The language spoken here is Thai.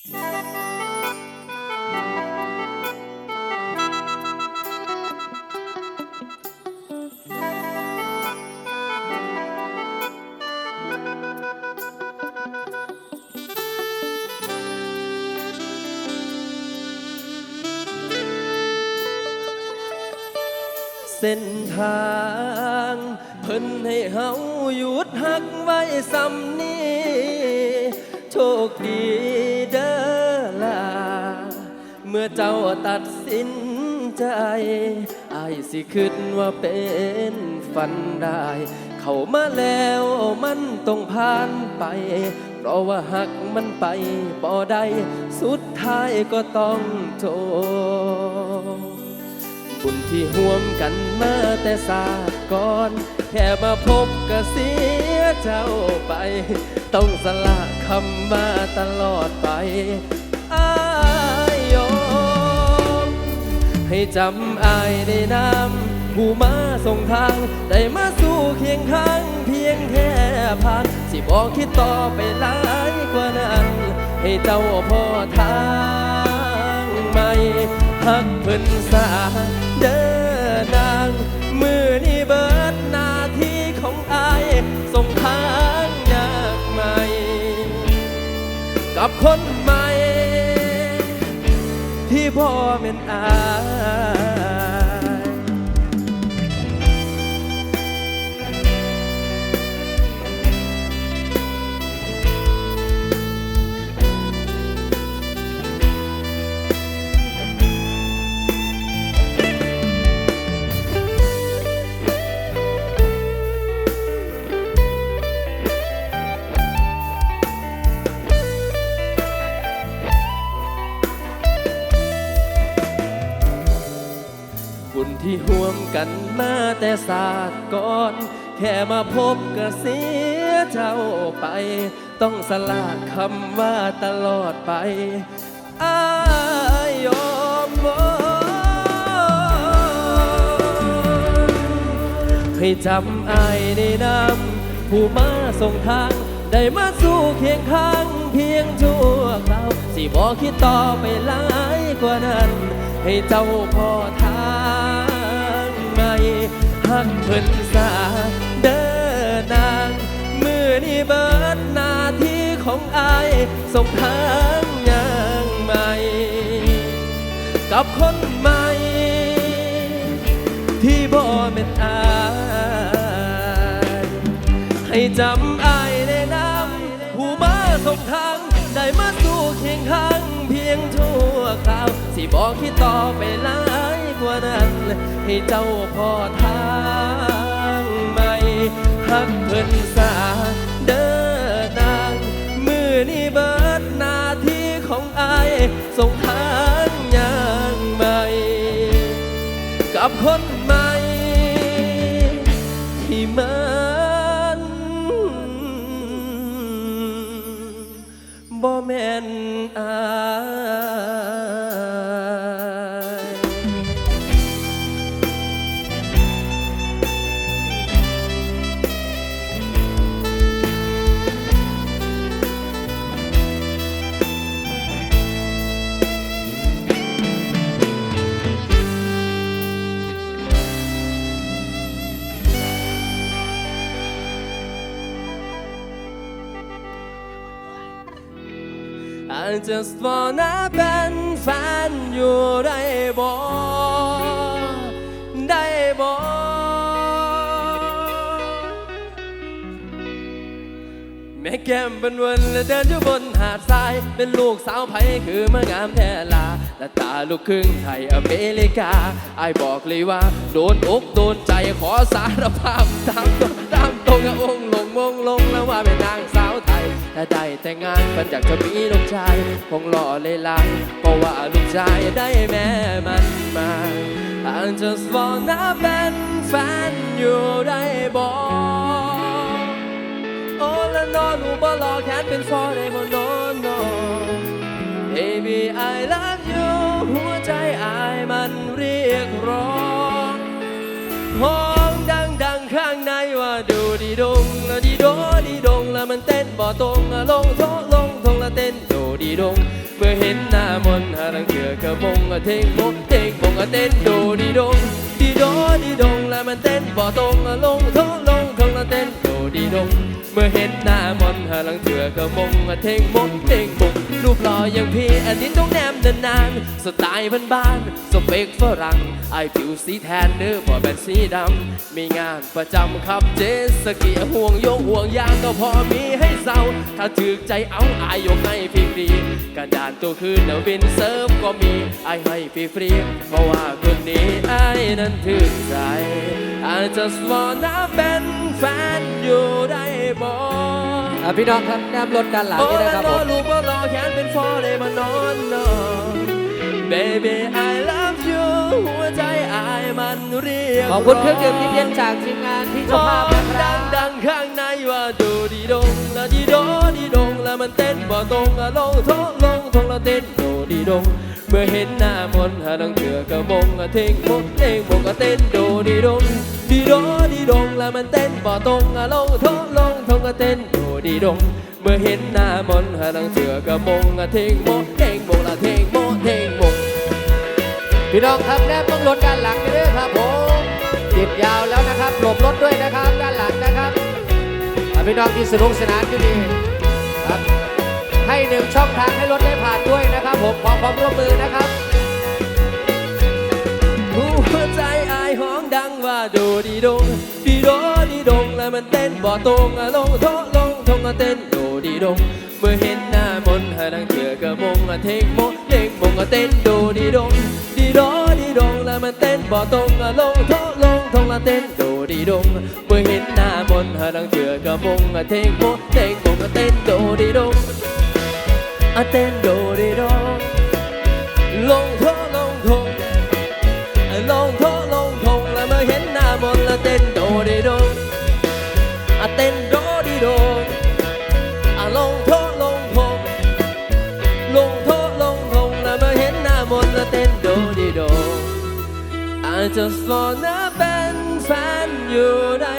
เส้นทางเพิ่นให้เฮาหยุดหักไว้สำนี้โชคดี มื่อเจ้าตัดสินใจไอายสิคิดว่าเป็นฝันได้ เข้ามาแล้วมันต้องผ่านไป เพราะว่าหักมันไปบ่ได้สุดท้ายก็ต้องโทบุญที่ห่วมกันมาแต่ศาสตร์ก่อน แค่มาพบก็เสียเจ้าไป ต้องสละคำมาตลอดไปอา ให้จำอายได้นำผู้มาส่งทาง ได้มาสู่เคียงข้าง เพียงแค่ผ่านสิบอกคิดต่อไปหลายกว่านั้น ให้เจ้าพ่อทางไม่หักเพิ่นสาเด้อนาง มือนี่เบิดหน้าที่ของอายส่งทางยากไหม่ กับคน พ่อเป็นอาย กันมาแต่ศาสตร์ก่อน แค่มาพบก็เสียเจ้าไป ต้องสละคำว่าตลอดไปอายอมบ่ให้จำอายในน้ำผู้มาส่งทาง ได้มาสู่เคียงข้างเพียงชั่วคราวสิบอกคิดต่อไปหลายกว่านั้น ให้เจ้าพอทาง หักเพิ่นสาเด้อนาง มือนี่เบิดหน้าที่ของอายส่งทางยังใหม่ กับคนใหม่ ที่บ่เป็นอายให้จำอายในน้ำผู้มาส่งทาง ได้มาสู่เคียงข้างเพียงชั่วคราว สิบอกคิดต่อไปหลายกว่านั้น ให้เจ้าพอทางใหม่หักเพิ่นสาเด้อนางมือนี้เบิดหน้าที่ของอายส่งทางอย่างใหม่กับคนใหม่ I just wanna เป็นแฟนอยู่ได้บ่ได้บ่แม่แก้มเป็นวันและเดินอยู่บนหาดทราย เป็นลูกสาวไผคือมางามแท้ลาและตาลูกครึ่งไทยอเมริกาไอบอกเลยว่า โดนอกโดนใจขอสารภาพตามตรงตามตรงกับองลงมงลงแล้วว่าเป็นนางสาว ถ้าได้แต่งงานกันอยากจะมีลูกชาย คงหล่อเลยลายเพราะว่าลูกชายได้แม่มันมา I just wanna เป็นแฟนอยู่ได้บ่โอ้ละนอนหูบ่รอแค่เป็นฟอได้บ่นอนนอน Baby I love you หัวใจอายมันเรียกร้อง บ่ตรงละลงโทลงทงละเต้นดูดีดงเมื่อเห็นหน้ามนต์หาลังเถื่อกระมงอะเทงมกเทงมงอะเต้นโดดีดงดีโดดีดงแล้วมันเต้นบ่ตรงอะลงโทลงทงละเต้นโดดีดงเมื่อเห็นหน้ามนต์หาลังเถื่อกระมงอะเทงมกเทงมง รูปหล่ออย่างพี่อันนี้ต้องแนมนานๆสไตล์บ้านๆสเปกฝรั่งไอายผิวสีแทนเนื้อบ่เป็นสีดำ มีงานประจำครับเจสกีห่วงโยงห่วงยางก็พอมีให้เศร้า ถ้าถึกใจเอาอายยกให้ฟรีๆกระดานตัวคืนเดวินเซิร์ฟก็มีไอายให้ฟรีๆเพราะว่าคนนี้ไอายนั้นถึกใจ I just wanna เป็นแฟนอยู่ได้บ่อะ พี่น้องครับแนมรถด้านหลังนี่นะครับรผอมลูกว่าเรอแขนเป็นฟอได้มานอนนอน Baby I love you หัวใจอายมันเรียกขอบคุณเครื่องดื่มเย็นจากทีมงานพี่ขเจ้าอภาพนะครัดับงดังข้างในว่าดูดีดงละดีโดดีดงแล้วมันเต้นบ่ตรงอะลงโทลงท้องละเต้นโดดีดงเมื่อเห็นหน้ามนต์หาดังเถื่อกระบงอะเทงมกเทงมกอะเต้นโดดีดง โดดีดงแล้วมันเต้นบ่ตรงอะลงโทลงทงอะเต้นโดดีดง เมื่อเห็นหน้ามนหาดังเถื่อกระบงอะเทงโมเทงโมละเทงโมเทงโมพี่น้องครับแนมต้องรถด้านหลังนี่ด้วยครับผมติดยาวแล้วนะครับหลบรถด้วยนะครับด้านหลังนะครับพี่น้องที่สนุกสนานอยู่ดีครับให้หนึ่งช่องทางให้รถได้ผ่านด้วยนะครับผมขอความร่วมมือนะครับหัวใจ อายห้องดังว่าโดดีดงดีโดดีดงแล้วมันเต้นบ่ตรงอะลงโทลงทงอะเต้นโดดีดงเมื่อเห็นหน้ามนต์หาดังเถื่อกระมงอะเทงโมเทงม น้าเต้นโดดิโดอะเต้นโดดิโดอะลงโทลงทงลงโทลงทงแล้วเมื่อเห็นหน้ามนต์แล้วเต้นโดดิโดง I just wanna เป็นแฟนอยู่ได้